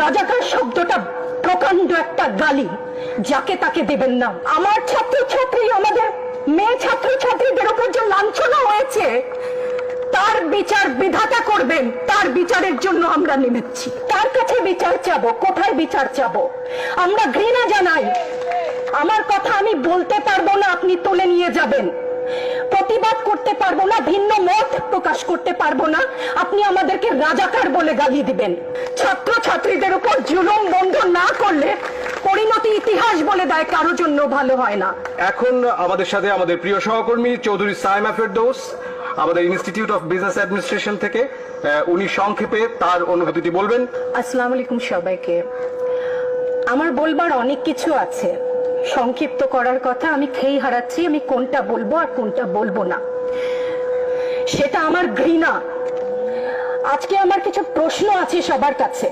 রাজাকার শব্দটা প্রকাণ্ড একটা গালি, যাকে তাকে দেবেন না। আমার ছাত্র ছাত্রী আমাদের মেয়ে ছাত্র ছাত্রীদের উপর যে লাঞ্ছনা হয়েছে, তার বিচার বিধাতা করবেন, তার বিচারের জন্য আমরা নেমেছি। তার কাছে বিচার চাবো? কোথায় বিচার চাবো? আমরা ঘৃণা জানাই। আমার কথা আমি বলতে পারব না, আপনি তুলে নিয়ে যাবেন। প্রতিবাদ করতে পারব না, ভিন্ন মত প্রকাশ করতে পারব না। আপনি আমাদেরকে রাজাকার বলে গালি দিবেন। ছাত্র ছাত্রীদের উপর জুলুম বন্ধ না করলে পরিণতি ইতিহাস বলে দেয় কারও জন্য ভালো হয় না। এখন আমাদের সাথে আমাদের প্রিয় সহকর্মী চৌধুরী সাইমা ফেরদৌস আমাদের ইনস্টিটিউট অফ বিজনেস অ্যাডমিনিস্ট্রেশন থেকে আহ, উনি সংক্ষেপে তার অনুভূতিটি বলবেন। আসসালামু আলাইকুম সবাইকে। আমার বলবার অনেক কিছু আছে। সংক্ষিপ্ত করার কথা আমি খেই হারাচ্ছি আমি কোনটা বলব আর কোনটা বলব না। সেটা আমার ঘৃণা। আজকে আমার কিছু প্রশ্ন আছে সবার কাছে।